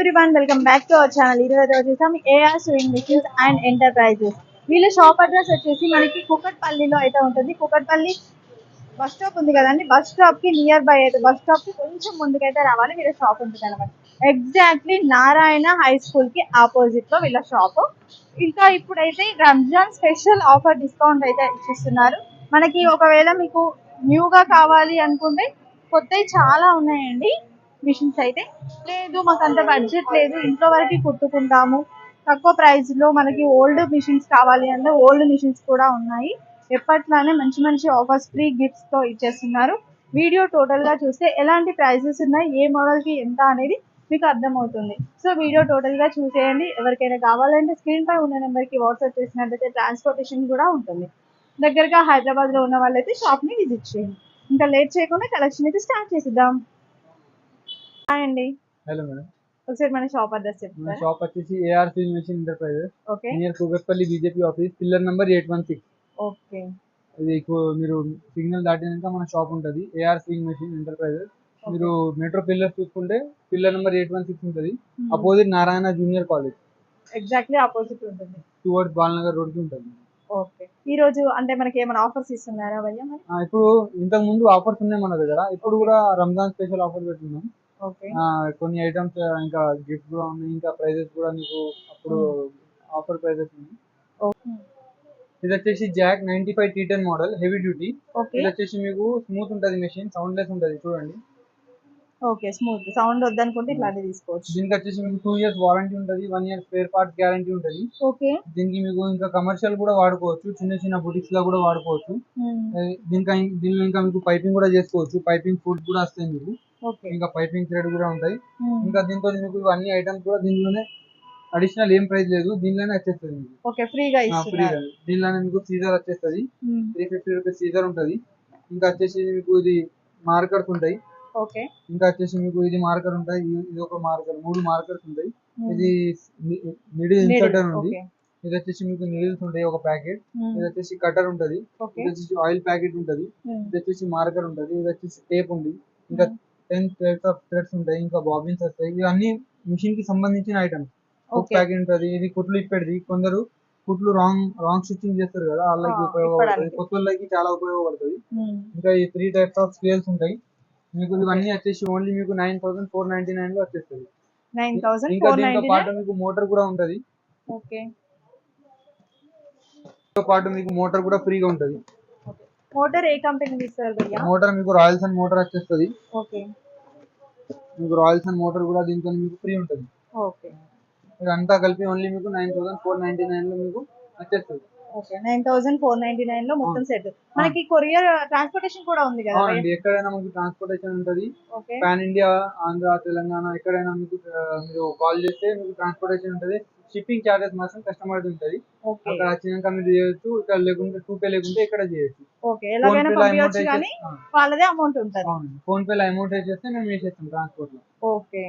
Everyone welcome back to our channel ఈ వచ్చేసాం AR sewing machines and enterprises వీళ్ళ shop address వచ్చేసి మనకి కుకట్పల్లిలో అయితే ఉంటుంది. కుకట్పల్లి బస్ స్టాప్ ఉంది కదండి. బస్ స్టాప్కి నియర్ బై అయితే బస్ స్టాప్కి కొంచెం ముందుకైతే రావాలి. వీళ్ళ షాప్ ఉంటుంది అనమాట ఎగ్జాక్ట్లీ నారాయణ హై స్కూల్కి ఆపోజిట్లో వీళ్ళ షాప్ ఇంకా ఇప్పుడైతే రంజాన్ స్పెషల్ ఆఫర్ డిస్కౌంట్ అయితే ఇచ్చిస్తున్నారు. మనకి ఒకవేళ మీకు న్యూగా కావాలి అనుకుంటే కొత్తవి చాలా ఉన్నాయండి. మిషన్స్ అయితే లేదు మాకు అంత బడ్జెట్ లేదు. ఇంట్లో వరకు కుట్టుకుంటాము. తక్కువ ప్రైస్లో మనకి ఓల్డ్ మిషన్స్ కావాలి అంటే ఓల్డ్ మిషన్స్ కూడా ఉన్నాయి. ఎప్పట్లానే మంచి మంచి ఆఫర్స్ ఫ్రీ గిఫ్ట్స్తో ఇచ్చేస్తున్నారు. వీడియో టోటల్గా చూస్తే ఎలాంటి ప్రైజెస్ ఉన్నాయి ఏ మోడల్కి ఎంత అనేది మీకు అర్థమవుతుంది. సో వీడియో టోటల్గా చూసేయండి. ఎవరికైనా కావాలంటే స్క్రీన్ పై ఉన్న నెంబర్కి వాట్సాప్ చేసినట్లయితే ట్రాన్స్పోర్టేషన్ కూడా ఉంటుంది. దగ్గరగా హైదరాబాద్లో ఉన్న వాళ్ళైతే షాప్ని విజిట్ చేయండి. ఇంకా లేట్ చేయకుండా కలెక్షన్ అయితే స్టార్ట్ చేసిద్దాం. హాయ్ అండి. Hello madam. ఒకసారి మన షాప్ అడ్రస్ చెప్తారా? షాప్ వచ్చేసి AR fill machine enterprises okay. Near Kukatpally BJP office pillar number eight one six okay. ఇది మీరు సిగ్నల్ దాటినాక మన షాప్ ఉంటుంది. ఏఆర్ ఫిల్ మెషిన్ ఎంటర్ప్రైజెస్ మీరు మెట్రో పిల్లర్ చూసుకుంటే pillar number eight one six ఉంటుంది. Opposite Narayana junior college exactly opposite ఉంటుంది. Towards Balanagar రోడ్కి ఉంటుంది. ఓకే. ఈ రోజు అంటే మనకి ఏమైనా ఆఫర్స్ ఇస్తున్నారా భయ్య ఇప్పుడు ఇంతకు ముందు ఆఫర్స్ ఉన్నాయి మన దగ్గర. ఇప్పుడు కూడా రంజాన్ స్పెషల్ ఆఫర్ పెట్టున్నాం. కొన్ని ఐటమ్స్ ఇంకా గిఫ్ట్ కూడా ఉన్నాయి. ఇంకా ప్రైజెస్ కూడా మీకు అప్పుడు ఆఫర్ ప్రైజెస్ ఉన్నాయి. ఇది వచ్చేసి Jack ninety five T ten model heavy duty. ఇది వచ్చేసి మీకు స్మూత్ ఉంటుంది మెషిన్ సౌండ్ లెస్ ఉంటుంది చూడండి. Okay smooth. సౌండ్ వద్దనుకుంటే ఇట్లాంటివి తీసుకోవచ్చు. దీనికి వచ్చేసి మీకు టూ ఇయర్స్ వారంటీ ఉంటుంది one year spare part guarantee ఉంటుంది. ఓకే. దీనికి మీకు ఇంకా కమర్షియల్ కూడా వాడుకోవచ్చు చిన్న చిన్న బుటిక్స్లో కూడా వాడుకోవచ్చు. దీనికి దీనిలో ఇంకా మీకు పైపింగ్ కూడా చేసుకోవచ్చు. పైపింగ్ ఫుడ్ కూడా వస్తాయి మీకు. ఇంకా పైపింగ్ థ్రెడ్ కూడా ఉంటాయి. ఇంకా దీంతో మీకు అన్ని ఐటమ్స్ కూడా దీనిలోనే అడిషనల్ ఏం ప్రైస్ లేదు దీనిలోనే వచ్చేస్తుంది మీకు ఓకే ఫ్రీగా ఫ్రీగా. ఇస్తున్నారు. దీనిలోనే మీకు సీజర్ వచ్చేస్తుంది. త్రీ ఫిఫ్టీ రూపీస్ సీజర్ ఉంటుంది. ఇంకా వచ్చేసి మీకు ఇది మార్కర్స్ ఉంటాయి. ఓకే. ఇంకా వచ్చేసి మీకు ఇది మార్కర్ ఉంటాయి. ఇది- ఒక మార్కర్ మూడు మార్కర్స్ ఉంటాయి. ఇది మిడిల్ ఇన్సర్టర్ ఉంది. ఇది వచ్చేసి మీకు నీడిల్స్ ఉంటాయి ఒక ప్యాకెట్. ఇది వచ్చేసి కటర్ ఉంటది. ఇది వచ్చేసి ఆయిల్ ప్యాకెట్ ఉంటది. ఇది వచ్చేసి మార్కర్ ఉంటది. ఇది వచ్చేసి టేప్ ఉంది. ఇంకా టెన్ టైప్స్ ఆఫ్ థ్రెడ్స్ ఉంటాయి ఇంకా బాబిన్స్ వస్తాయి ఇవన్నీ మిషన్కి సంబంధించిన ఐటమ్స్ ఒక ప్యాకెట్ ఉంటది ఇది కుట్లు ఇప్పటిది. కొందరు కుట్లు రాంగ్ రాంగ్ స్టిచ్చింగ్ చేస్తారు కదా వాళ్ళకి ఉపయోగపడుతుంది. కొత్త వాళ్ళకి చాలా ఉపయోగపడుతుంది. ఇంకా ఈ త్రీ టైప్స్ ఆఫ్ స్కేల్స్ ఉంటాయి. మీకు ఇవన్నీ వచ్చేసి ఓన్లీ మీకు నైన్ థౌసండ్ ఫోర్ నైన్టీ నైన్లో వచ్చేస్తుంది ఇంకా దీంతో పాటు మీకు మోటార్ కూడా ఉంటది. ఓకే దీంతో పాటు మీకు మోటార్ కూడా ఫ్రీగా ఉంటది. మోటార్ ఏ కంపెనీ భయ్య? మోటార్ మీకు రాయల్స్ అండ్ మోటార్ వచ్చేస్తుంది ఓకే. మీకు రాయల్స్ అండ్ మోటార్ కూడా దీంతో మీకు ఫ్రీ ఉంటుంది. ఓకే. అంతా కలిపి ఓన్లీ మీకు నైన్ థౌసండ్ ఫోర్ నైన్టీ నైన్లో మీకు వచ్చేస్తుంది నైన్ థౌసండ్ ఫోర్ నైన్టీ నైన్లో మొత్తం సెట్ మనకి కొరియర్ ట్రాన్స్పోర్టేషన్ కూడా ఉంది కదా? అవునండి. ఎక్కడైనా మీకు ట్రాన్స్పోర్టేషన్ ఉంటుంది. పాన్ ఇండియా ఆంధ్ర తెలంగాణ ఎక్కడైనా మీకు ఆ, మీరు కాల్ చేస్తే మీకు ట్రాన్స్పోర్టేషన్ ఉంటుంది. షిప్పింగ్ చార్జెస్ మాత్రం కస్టమర్ ఉంటుంది. అక్కడ వచ్చినాక మీరు చేయొచ్చు ఇక్కడ లేకుంటే టూ పే లేకుంటే ఇక్కడ చేయొచ్చు. వాళ్ళదే అమౌంట్ ఉంటుంది. ఫోన్ పే లో అమౌంట్ వేసేస్తే మేము వేసేస్తాం ట్రాన్స్పోర్ట్లో. ఓకే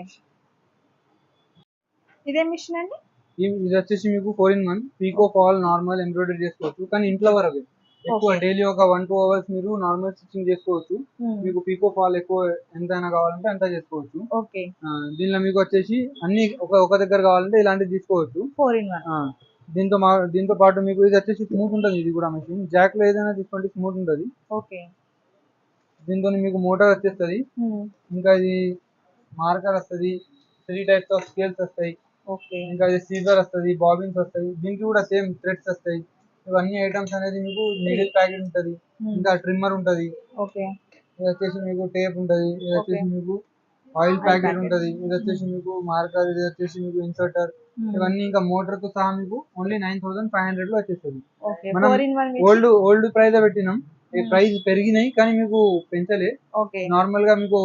ఇదే మిషన్ అండి? ఇది వచ్చేసి మీకు four in one picot fall normal embroidery చేసుకోవచ్చు. కానీ ఇంట్లో వరకు ఎక్కువ. డైలీ ఒక వన్ టూ అవర్స్ మీరు నార్మల్ స్టిచ్చింగ్ చేసుకోవచ్చు. మీకు పీకో ఫాల్ ఎక్కువ ఎంతైనా కావాలంటే అంత చేసుకోవచ్చు. దీనిలో మీకు వచ్చేసి అన్ని ఒక ఒక దగ్గర కావాలంటే ఇలాంటివి తీసుకోవచ్చు. ఫోర్ ఇన్ వన్ దీంతో మా దీంతో పాటు మీకు ఇది వచ్చేసి స్మూత్ ఉంటుంది. ఇది కూడా మెషిన్ జాక్లో ఏదైనా తీసుకోండి స్మూత్ ఉంటుంది. ఓకే దీంతో మీకు మోటార్ వచ్చేస్తుంది. ఇంకా ఇది మార్కర్ వస్తుంది. త్రీ టైప్స్ ఆఫ్ స్కేల్స్ వస్తాయి. ఇంకా సీజర్ వస్తుంది బాబిన్స్ వస్తాయి దీనికి కూడా సేమ్ థ్రెడ్స్ వస్తాయి. ఇవన్నీ ఐటమ్స్ అనేది మీకు నీడిల్ ప్యాకెట్ ఉంటుంది ఇంకా ట్రిమ్మర్ ఉంటుంది ఓకే. ఇది వచ్చేసి మీకు టేప్ ఉంటుంది ఇది వచ్చేసి Okay. మీకు ఆయిల్ ప్యాకెట్. ఉంటుంది ఇది వచ్చేసి మీకు మార్కర్ ఇది వచ్చేసి మీకు ఇన్సర్టర్ ఇవన్నీ ఇంకా మోటార్తో సహా మీకు ఓన్లీ నైన్ థౌసండ్ ఫైవ్ హండ్రెడ్లో వచ్చేస్తుంది. ఓకే. మనం ఓల్డ్ ఓల్డ్ ప్రైస్ పెట్టినాం. ప్రైస్ పెరిగినాయి కానీ మీకు పెంచలే. ఓకే. నార్మల్గా మీకు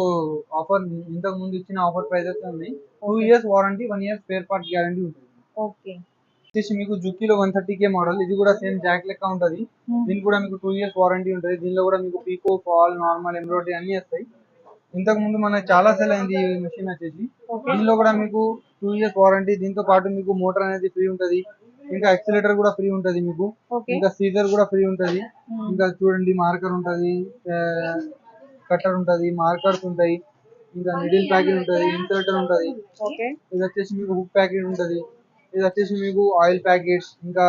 ఆఫర్ ఇంతకు ముందు ఇచ్చిన ఆఫర్ ప్రైజెస్ ఉన్నాయి. Two years warranty one year spare part guarantee ఉంటుంది. ఓకే. వచ్చేసి మీకు జుకీలో వన్ థర్టీ కే మోడల్ ఇది కూడా సేమ్ జాక్ లెక్క ఉంటది. దీనికి కూడా మీకు టూ ఇయర్స్ వారంటీ ఉంటుంది. దీనిలో కూడా మీకు పీకో ఫాల్ నార్మల్ ఎంబ్రాయిడరీ అన్ని వస్తాయి. ఇంతకు ముందు మనకి చాలా సెల్ అయింది ఈ మెషిన్ వచ్చేసి. దీనిలో కూడా మీకు టూ ఇయర్స్ వారంటీ దీంతో పాటు మీకు మోటార్ అనేది ఫ్రీ ఉంటది. ఇంకా ఎక్సిలేటర్ కూడా ఫ్రీ ఉంటది మీకు. ఇంకా సీజర్ కూడా ఫ్రీ ఉంటది. ఇంకా చూడండి మార్కర్ ఉంటది. కట్టర్ ఉంటది మార్కర్స్ ఉంటాయి. ఇంకా మిడిల్ ప్యాకెట్ ఉంటది ఇన్సర్టర్ ఉంటది. ఇది వచ్చేసి మీకు హుక్ ప్యాకెట్ ఉంటది. ఇది వచ్చేసి మీకు ఆయిల్ ప్యాకెట్స్ ఇంకా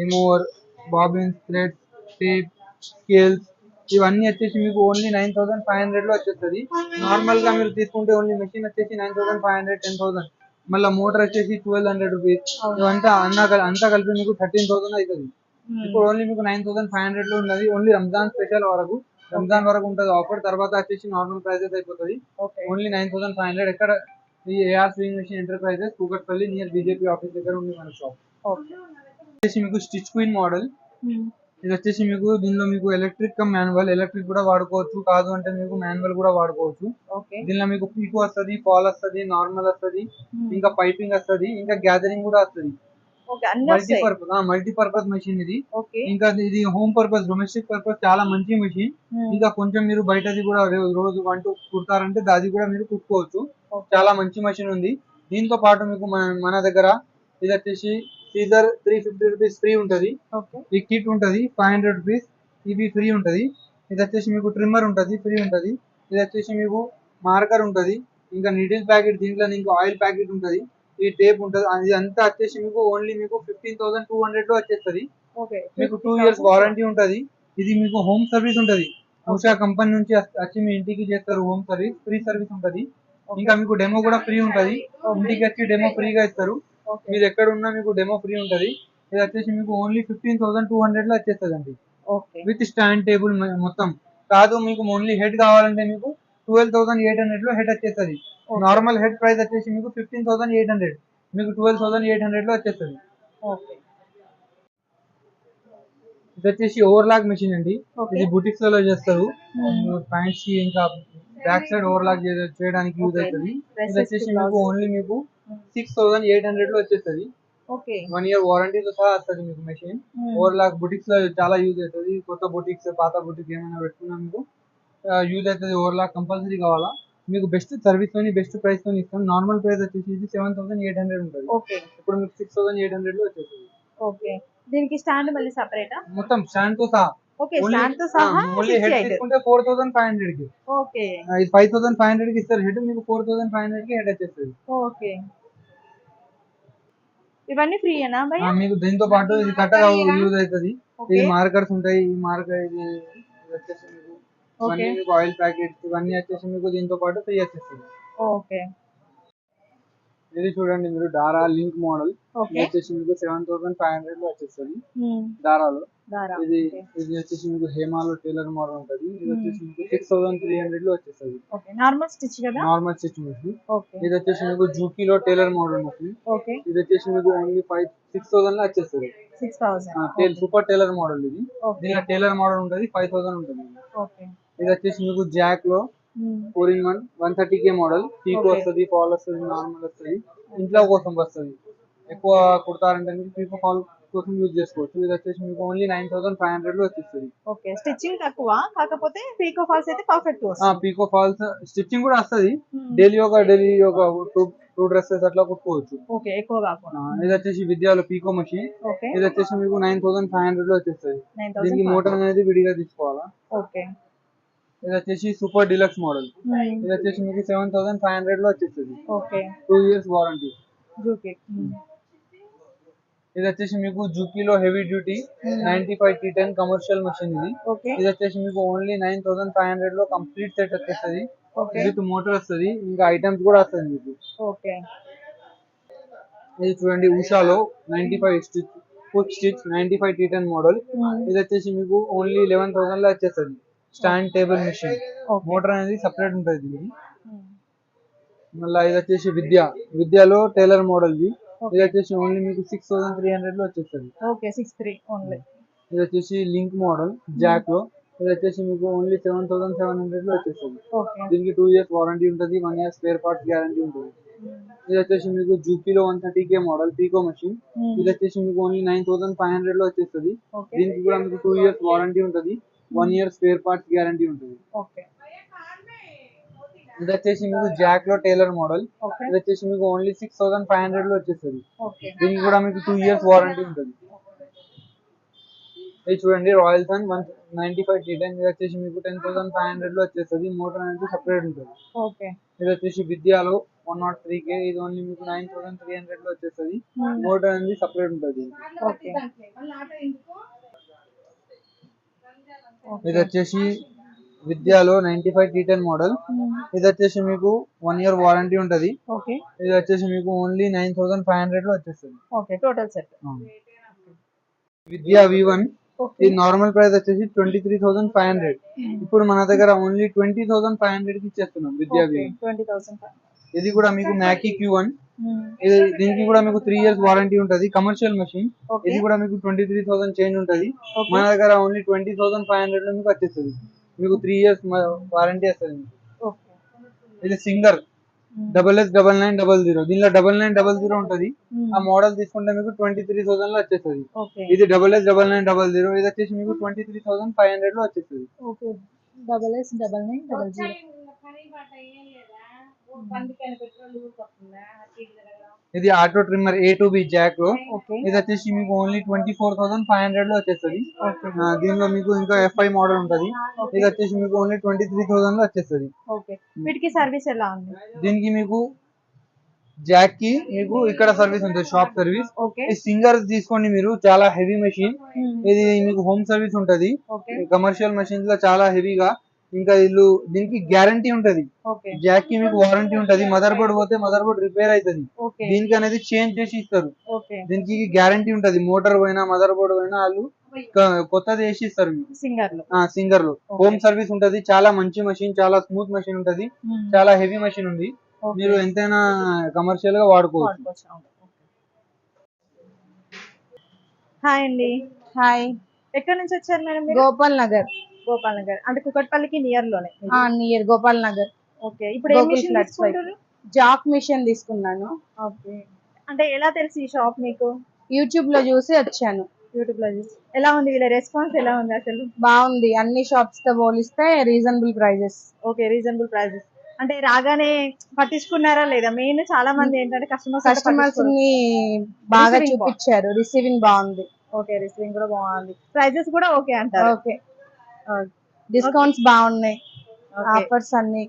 remover bobbins threads tape scales ఇవన్నీ వచ్చేసి మీకు ఓన్లీ నైన్ థౌసండ్ ఫైవ్ హండ్రెడ్లో వచ్చేస్తుంది. నార్మల్గా మీరు తీసుకుంటే ఓన్లీ మెషిన్ వచ్చేసి nine thousand five hundred ten thousand మళ్ళీ మోటార్ వచ్చేసి ట్వెల్వ్ హండ్రెడ్ రూపీస్ ఇవంతా అన్నా అంతా కలిపి మీకు థర్టీన్ థౌసండ్ అవుతుంది ఇప్పుడు ఓన్లీ మీకు నైన్ థౌసండ్ ఫైవ్ హండ్రెడ్లో ఉన్నది. ఓన్లీ రంజాన్ స్పెషల్ వరకు రంజాన్ వరకు ఉంటుంది. ఆఫర్ తర్వాత వచ్చేసి నార్మల్ ప్రైసెస్ అయిపోతుంది. Only nine thousand five hundred ఎక్కడ ఈ AR sewing machine enterprises Kukatpally near BJP office దగ్గర ఉంది మన షాప్ వచ్చేసి మీకు స్టిచ్ క్వీన్ మోడల్ ఇది వచ్చేసి మీకు దీనిలో మీకు ఎలక్ట్రిక్ మాన్యువల్ ఎలక్ట్రిక్ కూడా వాడుకోవచ్చు. కాదు అంటే మీకు మాన్యువల్ కూడా వాడుకోవచ్చు. దీనిలో మీకు పీకో వస్తుంది ఫాల్ వస్తుంది నార్మల్ వస్తుంది ఇంకా పైపింగ్ వస్తుంది ఇంకా గ్యాదరింగ్ కూడా వస్తుంది. ఓకే అన్ని మల్టీ వస్తాయి పర్పస్ మల్టీ పర్పస్ మెషిన్ ఇది. ఇంకా ఇది హోమ్ పర్పస్ డొమెస్టిక్ పర్పస్ చాలా మంచి మెషిన్ ఇంకా కొంచెం మీరు బయటది కూడా రోజు వన్ టూ కుడతారంటే అది కూడా మీరు కుట్టుకోవచ్చు. చాలా మంచి మెషిన్ ఉంది. దీంతో పాటు మీకు మన మన దగ్గర ఇది వచ్చేసి scissor three fifty rupees free ఉంటది. ఈ కిట్ ఉంటది ఫైవ్ హండ్రెడ్ రూపీస్ ఇవి ఫ్రీ ఉంటది. ఇది వచ్చేసి మీకు ట్రిమ్మర్ ఉంటది ఫ్రీ ఉంటది. ఇది వచ్చేసి మీకు మార్కర్ ఉంటది. ఇంకా నీడిల్ ప్యాకెట్ దీంట్లో మీకు ఆయిల్ ప్యాకెట్ ఉంటది. ఈ టేప్ ఉంటది. అది అంతా వచ్చేసి మీకు ఓన్లీ మీకు ఫిఫ్టీన్ థౌసండ్ టూ హండ్రెడ్లో వచ్చేస్తుంది. మీకు టూ ఇయర్స్ వారంటీ ఉంటది. ఇది మీకు హోమ్ సర్వీస్ ఉంటది. ఉషా కంపెనీ నుంచి వచ్చి మీ ఇంటికి చేస్తారు హోమ్ సర్వీస్ ఫ్రీ సర్వీస్ ఉంటది. ఇంకా మీకు డెమో కూడా ఫ్రీ ఉంటది. ఇంటికి వచ్చి డెమో ఫ్రీగా ఇస్తారు. మీరు ఎక్కడ ఉన్నా మీకు డెమో ఫ్రీ ఉంటది. ఇది వచ్చేసి మీకు ఓన్లీ ఫిఫ్టీన్ థౌసండ్ టూ హండ్రెడ్లో వచ్చేస్తుంది అండి విత్ స్టాండ్ టేబుల్ మొత్తం. కాదు మీకు ఓన్లీ హెడ్ కావాలంటే మీకు ట్వెల్వ్ థౌసండ్ ఎయిట్ హండ్రెడ్లో హెడ్ వచ్చేస్తుంది. నార్మల్ హెడ్ ప్రైస్ వచ్చేసి మీకు ఫిఫ్టీన్ థౌసండ్ ఎయిట్ హండ్రెడ్ మీకు ట్వెల్వ్ థౌసండ్ ఎయిట్ హండ్రెడ్లో వచ్చేస్తుంది. ఇది వచ్చేసి ఓవర్లాక్ మెషిన్ అండి. ఇది బుటిక్స్లలో చేస్తారు. Hmm. ప్యాంట్స్కి ఇంకా బ్యాక్ సైడ్ ఓవర్లాక్ చేయడానికి యూజ్. అవుతుంది. ఇది వచ్చేసి మీకు. ఓన్లీ మీకు Hmm. సిక్స్ థౌసండ్ ఎయిట్ హండ్రెడ్లో వచ్చేస్తుంది. ఓకే. వన్ ఇయర్ వారంటీతో సహా వస్తుంది మీకు మెషిన్ Hmm. ఓవర్లాక్ బుటిక్స్లో చాలా యూజ్ అవుతుంది. కొత్త బుటిక్స్ పాత బుటిక్ ఏమైనా పెట్టుకున్నా మీకు యూజ్ అవుతుంది. ఓవర్లాక్ కంపల్సరీ కావాలా? మీకు బెస్ట్ సర్వీస్ తోని బెస్ట్ ప్రైస్ తోని ఇస్తాం. నార్మల్ ప్రైస్ వచ్చేసి సెవెన్ థౌసండ్ ఎయిట్ హండ్రెడ్ ఉంటుంది. ఓకే. ఇప్పుడు మీకు సిక్స్ థౌసండ్ ఎయిట్ హండ్రెడ్లో వచ్చేస్తుంది. ఓకే. దీనికి స్టాండ్ మళ్ళీ సపరేటా మొత్తం స్టాండ్తో సహా. ఓకే స్టాండ్తో సహా ఓన్లీ హెడ్ తీసుకుంటే ఫోర్ థౌసండ్ ఫైవ్ హండ్రెడ్కి. ఓకే. ఇది ఫైవ్ థౌసండ్ ఫైవ్ హండ్రెడ్కి ఇస్తారు. హెడ్ మీకు ఫోర్ థౌసండ్ ఫైవ్ హండ్రెడ్కి హెడ్ వచ్చేస్తుంది. ఓకే. ఇవన్నీ భయ్య? మీకు దీంతో పాటు ఇది యూజ్ అవుతుంది. ఇది మార్కర్స్ ఉంటాయి. ఈ మార్కర్ ఇది వచ్చేసి మీకు ఇవన్నీ Okay. మీకు ఆయిల్ ప్యాకెట్స్ ఇవన్నీ వచ్చేసి మీకు దీంతో పాటు ఫ్రీ వచ్చేస్తుంది ఓకే ఇది చూడండి మీరు దారా లింక్ మోడల్ వచ్చేసి మీకు సెవెన్ థౌసండ్ ఫైవ్ హండ్రెడ్లో వచ్చేస్తుంది. Hmm. దారాలో దారా ఇది. ఇది వచ్చేసి మీకు హేమాలో టైలర్ మోడల్ ఉంటుంది. ఇది వచ్చేసి మీకు సిక్స్ థౌసండ్ త్రీ హండ్రెడ్లో వచ్చేస్తుంది. నార్మల్ స్టిచ్ కదా? నార్మల్ స్టిచ్ మిషన్ ఇది వచ్చేసి మీకు జూకీలో టైలర్ మోడల్ మిషన్ ఓకే. ఇది వచ్చేసి మీకు ఓన్లీ ఫైవ్ సిక్స్ థౌసండ్లో వచ్చేస్తుంది. టైల్ సూపర్ టైలర్ మోడల్ ఇది. దీనిలో టైలర్ మోడల్ ఉంటుంది ఫైవ్ థౌసండ్ ఉంటుంది. ఇది వచ్చేసి మీకు జాక్లో. Four in one one thirty K model picot. వస్తుంది ఫాల్ వస్తుంది నార్మల్ వస్తుంది. ఇంట్లో కోసం వస్తుంది. ఎక్కువ కుడతారంటే పీకో ఫాల్ కోసం యూజ్ చేసుకోవచ్చు. ఇది వచ్చేసి మీకు ఓన్లీ నైన్ థౌసండ్ ఫైవ్ హండ్రెడ్లో వచ్చేస్తుంది. ఓకే స్టిచ్చింగ్ తక్కువ కాకపోతే పీకో ఫాల్స్ అయితే పర్ఫెక్ట్ పీకో ఫాల్స్ స్టిచ్చింగ్ కూడా వస్తుంది. డైలీ ఒక డైలీ ఒక టూ టూ డ్రెస్సెస్ అట్లా కుట్టుకోవచ్చు. ఓకే ఎక్కువ కాకుండా. ఇది వచ్చేసి విద్యాలో పీకో మెషిన్ ఇది వచ్చేసి మీకు నైన్ థౌసండ్ ఫైవ్ హండ్రెడ్లో వచ్చేస్తుంది. దీనికి మోటార్ అనేది విడిగా తీసుకోవాలా? ఓకే ఇది వచ్చేసి సూపర్ డిలక్స్ మోడల్. ఇది వచ్చేసి మీకు సెవెన్ థౌసండ్ ఫైవ్ హండ్రెడ్లో వచ్చేస్తుంది. ఓకే టూ ఇయర్స్ వారంటీ ఇది వచ్చేసి మీకు జూకీలో heavy duty ninety five T ten commercial machine ఇది. ఇది వచ్చేసి మీకు ఓన్లీ నైన్ థౌసండ్ ఫైవ్ హండ్రెడ్లో కంప్లీట్ సెట్ వచ్చేస్తుంది. విత్ మోటార్ వస్తుంది. ఇంకా ఐటమ్స్ కూడా వస్తుంది మీకు. ఇది చూడండి ఉషాలో ninety five stitch foot stitch ninety five T ten model. ఇది వచ్చేసి మీకు ఓన్లీ లెవెన్ థౌసండ్లో వచ్చేస్తుంది. Stand table machine. మోటార్ అనేది సపరేట్ ఉంటుంది దీనికి. మళ్ళీ ఇది వచ్చేసి విద్య. విద్యలో టైలర్ మోడల్ ఇది ఇది వచ్చేసి ఓన్లీ మీకు సిక్స్ థౌసండ్ త్రీ హండ్రెడ్లో వచ్చేస్తుంది. ఓకే సిక్స్ త్రీ ఓన్లీ ఇది వచ్చేసి లింక్ మోడల్ జాక్లో. ఇది వచ్చేసి మీకు ఓన్లీ సెవెన్ థౌసండ్ సెవెన్ హండ్రెడ్లో వచ్చేస్తుంది. దీనికి టూ ఇయర్స్ వారంటీ ఉంటుంది one year spare parts guarantee ఉంటుంది. ఇది వచ్చేసి మీకు జూపీలో one thirty K model picot machine ఇది వచ్చేసి మీకు ఓన్లీ నైన్ థౌసండ్ ఫైవ్ హండ్రెడ్లో వచ్చేస్తుంది. దీనికి కూడా మీకు టూ ఇయర్స్ వారంటీ ఉంటుంది one year spare parts guarantee ఉంటుంది. ఓకే. ఇది వచ్చేసి మీకు జాక్లో టైలర్ మోడల్ ఇది వచ్చేసి మీకు ఓన్లీ సిక్స్ థౌసండ్ ఫైవ్ హండ్రెడ్లో వచ్చేస్తుంది. దీనికి కూడా మీకు టూ ఇయర్స్ వారంటీ ఉంటుంది. ఇది చూడండి Royal Sun one ninety five T ten ఇది వచ్చేసి మీకు టెన్ థౌసండ్ ఫైవ్ హండ్రెడ్లో వచ్చేస్తుంది. మోటార్ అనేది సపరేట్ ఉంటుంది. ఇది వచ్చేసి విద్యాలో వన్ నాట్ త్రీ కే ఇది ఓన్లీ మీకు నైన్ థౌసండ్ త్రీ హండ్రెడ్లో వచ్చేస్తుంది. మోటార్ అనేది సపరేట్ ఉంటుంది ఇది వచ్చేసి విద్యాలో ninety five T ten model ఇది వచ్చేసి మీకు వన్ ఇయర్ వారంటీ ఉంటది. ఓకే ఇది వచ్చేసి మీకు ఓన్లీ నైన్ థౌసండ్ ఫైవ్ హండ్రెడ్లో వచ్చేస్తుంది. Okay total set Vidya V one ఇది నార్మల్ ప్రైస్ వచ్చేసి twenty three thousand five hundred ఇప్పుడు మన దగ్గర ఓన్లీ ట్వంటీ థౌసండ్ ఫైవ్ హండ్రెడ్కి ఇచ్చేస్తున్నాం విద్యా వి ఇది కూడా మీకు మ్యాకీ క్యూ వన్ ఇది దీనికి కూడా మీకు త్రీ ఇయర్స్ వారంటీ ఉంటది. కమర్షియల్ మెషిన్ ఇది కూడా మీకు ట్వంటీ త్రీ థౌసండ్ చేంజ్ ఉంటది. మన దగ్గర ఓన్లీ ట్వంటీ థౌసండ్ ఫైవ్ హండ్రెడ్లో మీకు వచ్చేస్తుంది. మీకు త్రీ ఇయర్స్ వారంటీ వస్తుంది మీకు. ఓకే. ఇది Singer. Double S double nine double zero దీనిలో డబల్ నైన్ డబల్ జీరో ఉంటది. ఆ మోడల్ తీసుకుంటే మీకు ట్వంటీ త్రీ థౌసండ్లో వచ్చేస్తుంది. ఇది double S double nine double zero ఇది వచ్చేసి మీకు ట్వంటీ త్రీ థౌసండ్ ఫైవ్ హండ్రెడ్లో వచ్చేస్తుంది. Okay. Double S double nine double zero ఇది auto trimmer A to B జాక్లో ఇది వచ్చేసి మీకు only twenty four thousand five హండ్రెడ్లో వచ్చేస్తుంది. దీనిలో మీకు ఇంకా ఎఫ్ఐ మోడల్ ఉంటది. ఇది వచ్చేసి మీకు ఓన్లీ ట్వంటీ త్రీ థౌసండ్లో వచ్చేస్తుంది. వీటికి సర్వీస్ ఎలా ఉంది? దీనికి మీకు జాక్కి మీకు ఇక్కడ సర్వీస్ ఉంటుంది షాప్ సర్వీస్ ఈ సింగర్ తీసుకోండి మీరు చాలా హెవీ మెషిన్ ఇది మీకు హోమ్ సర్వీస్ ఉంటది. కమర్షియల్ మెషిన్స్లో చాలా హెవీగా ఇంకా ఇల్లు దీనికి గ్యారంటీ ఉంటది. ఓకే. జాక్కి మీకు వారంటీ ఉంటది. మదర్ బోర్డ్ పోతే మదర్ బోర్డ్ రిపేర్ అవుతుంది ఓకే. దీనికి అనేది చేంజ్ చేసి ఇస్తారు. ఓకే. దీనికి గ్యారంటీ ఉంటది. మోటార్ పోయినా మదర్ బోర్డ్ పోయినా వాళ్ళు కొత్తది వేసి ఇస్తారు. సింగర్లో ఆ సింగర్లో హోమ్ సర్వీస్ ఉంటది. చాలా మంచి మెషిన్ చాలా స్మూత్ మెషిన్ ఉంటది. చాలా హెవీ మెషిన్ ఉంది. మీరు ఎంతైనా కమర్షియల్గా వాడుకోవచ్చు. వాడుకోవచ్చు. అవును. హాయ్ అండి. హాయ్. ఎక్కడి నుంచి వచ్చారు మేడం మీరు? గోపాల్ నగర్. గోపాల్ నగర్. అంటే కుకట్పల్లికి నియర్లోనే? నియర్ గోపాల్ నగర్. ఓకే ఇప్పుడు ఏ మిషన్. తీసుకుంటారు? జాక్ మిషన్ తీసుకున్నాను. ఓకే. అంటే ఎలా తెలుసు ఈ షాప్ మీకు? యూట్యూబ్లో చూసి వచ్చాను. యూట్యూబ్లో చూసి. ఎలా ఉంది వీళ్ళ రెస్పాన్స్? ఎలా ఉంది అసలు? బాగుంది. అన్ని షాప్స్తో పోలిస్తే reasonable prices okay reasonable prices అంటే రాగానే పట్టించుకున్నారా లేదా? మెయిన్ చాలా మంది ఏంటంటే కస్టమర్స్ కస్టమర్స్ని బాగా చూపించారు. రిసీవింగ్ బాగుంది. ఓకే రిసీవింగ్ కూడా బాగుంది. ప్రైజెస్ కూడా ఓకే అంటారు. ఓకే. డిస్కౌంట్స్ బాగున్నాయి. ఆఫర్స్ అన్ని.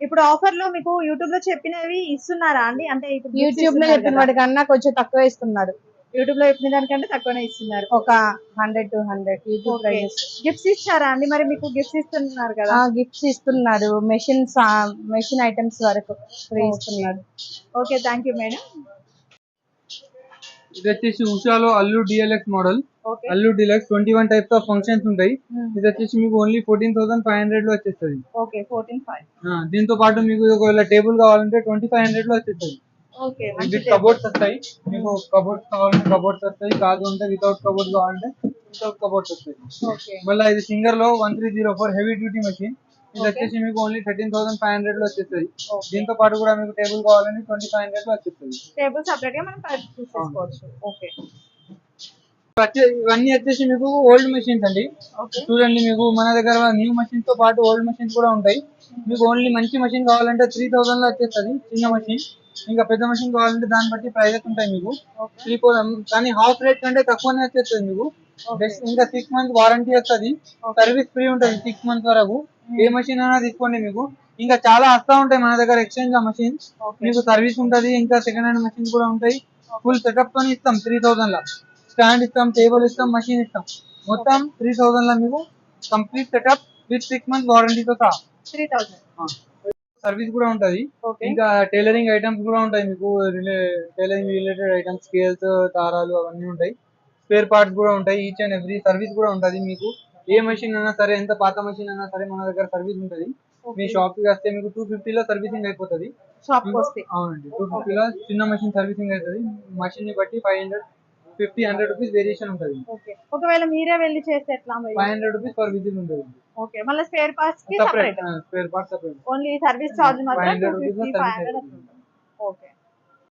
ఇప్పుడు ఆఫర్లో మీకు యూట్యూబ్లో చెప్పినవి ఇస్తున్నారా అండి? అంటే యూట్యూబ్లో చెప్పిన కదా. వాటికన్నా కొంచెం తక్కువ ఇస్తున్నారు. యూట్యూబ్లో చెప్పిన దానికంటే తక్కువనే ఇస్తున్నారు. ఒక hundred two hundred YouTube gifts ఇచ్చారా అండి? మరి మీకు గిఫ్ట్స్ ఇస్తున్నారు కదా. గిఫ్ట్స్ ఇస్తున్నారు. మెషిన్స్ మెషిన్ ఐటమ్స్ వరకు ఫ్రీ ఇస్తున్నారు. ఓకే థ్యాంక్ యూ మేడం ఇది వచ్చేసి ఉషాలో అల్లు DLX model. Allu deluxe twenty one types of functions ఉంటాయి. ఇది వచ్చేసి మీకు ఓన్లీ ఫోర్టీన్ థౌసండ్ ఫైవ్ హండ్రెడ్లో వచ్చేస్తుంది దీంతో పాటు మీకు ఒకవేళ టేబుల్ కావాలంటే ట్వంటీ ఫైవ్ హండ్రెడ్లో వచ్చేస్తుంది విత్ కబోర్డ్స్ వస్తాయి. మీకు కబోర్డ్స్ కావాలంటే కబోర్డ్స్ వస్తాయి. కాదు అంటే వితౌట్ కబోర్డ్ కావాలంటే వితౌట్ కబోర్డ్స్ వస్తాయి. మళ్ళీ ఇది సింగర్లో one three zero four heavy duty machine. ఇది వచ్చేసి మీకు ఓన్లీ థర్టీన్ థౌసండ్ ఫైవ్ హండ్రెడ్లో వచ్చేస్తుంది. దీంతో పాటు కూడా మీకు టేబుల్ కావాలంటే ట్వంటీ ఫైవ్ హండ్రెడ్లో వచ్చేస్తుంది. టేబుల్ సపరేట్గా మనం పర్చేస్ చేసుకోవచ్చు. ఓకే వచ్చే- ఇవన్నీ వచ్చేసి మీకు ఓల్డ్ మెషిన్స్ అండి. చూడండి మీకు మన దగ్గర న్యూ మెషిన్స్తో పాటు ఓల్డ్ మెషిన్స్ కూడా ఉంటాయి. మీకు ఓన్లీ మంచి మెషిన్ కావాలంటే త్రీ థౌసండ్లో వచ్చేస్తుంది చిన్న మెషిన్ ఇంకా పెద్ద మెషిన్ కావాలంటే దాన్ని బట్టి ప్రైజెస్ ఉంటాయి మీకు. త్రీ కానీ హాఫ్ రేట్ కంటే తక్కువనే వచ్చేస్తుంది మీకు. ఇంకా సిక్స్ మంత్స్ వారంటీ వస్తుంది. సర్వీస్ ఫ్రీ ఉంటుంది సిక్స్ మంత్స్ వరకు. ఏ మెషిన్ అయినా తీసుకోండి మీకు. ఇంకా చాలా వస్తా ఉంటాయి మన దగ్గర ఎక్స్చేంజ్ ఆ మెషిన్ మీకు సర్వీస్ ఉంటది ఇంకా సెకండ్ హ్యాండ్ మెషిన్ కూడా ఉంటాయి. ఫుల్ సెటప్తో ఇస్తాం త్రీ థౌసండ్ లా. స్టాండ్ ఇస్తాం టేబుల్ ఇస్తాం మెషిన్ ఇస్తాం. మొత్తం త్రీ థౌసండ్ లా మీకు complete setup with six months వారంటీతో సహా. త్రీ థౌసండ్ సర్వీస్ కూడా ఉంటది. ఇంకా టైలరింగ్ ఐటమ్స్ కూడా ఉంటాయి మీకు. టైలరింగ్ రిలేటెడ్ ఐటమ్స్ స్కేల్స్ దారాలు అవన్నీ ఉంటాయి. స్పేర్ పార్ట్స్ కూడా ఉంటాయి. ఈచ్ అండ్ ఎవ్రీ సర్వీస్ కూడా ఉంటది మీకు. ఏ మెషిన్ అయినా సరే ఎంత పాత మెషిన్ అయినా సరే మన దగ్గర సర్వీస్ ఉంటది. మీ షాప్కి వస్తే మీకు టూ ఫిఫ్టీ లో సర్వీసింగ్ అయిపోతుంది. షాప్ అవునండి టూ ఫిఫ్టీ లో చిన్న మెషిన్ సర్వీసింగ్ అవుతుంది మెషిన్ని బట్టి five hundred fifty hundred rupees variation ఉంటుంది. ఒకవేళ మీరే వెళ్ళి చేస్తే ఎట్లా five hundred rupees per visit ఉంటుంది. ఓకే మళ్ళీ spare పార్ట్స్కి separate separate spare part separate only service charge మాత్రం 500 టూ rupees ఫిఫ్టీ లో ఫైవ్ service హండ్రెడ్ అవుతుంది. ఓకే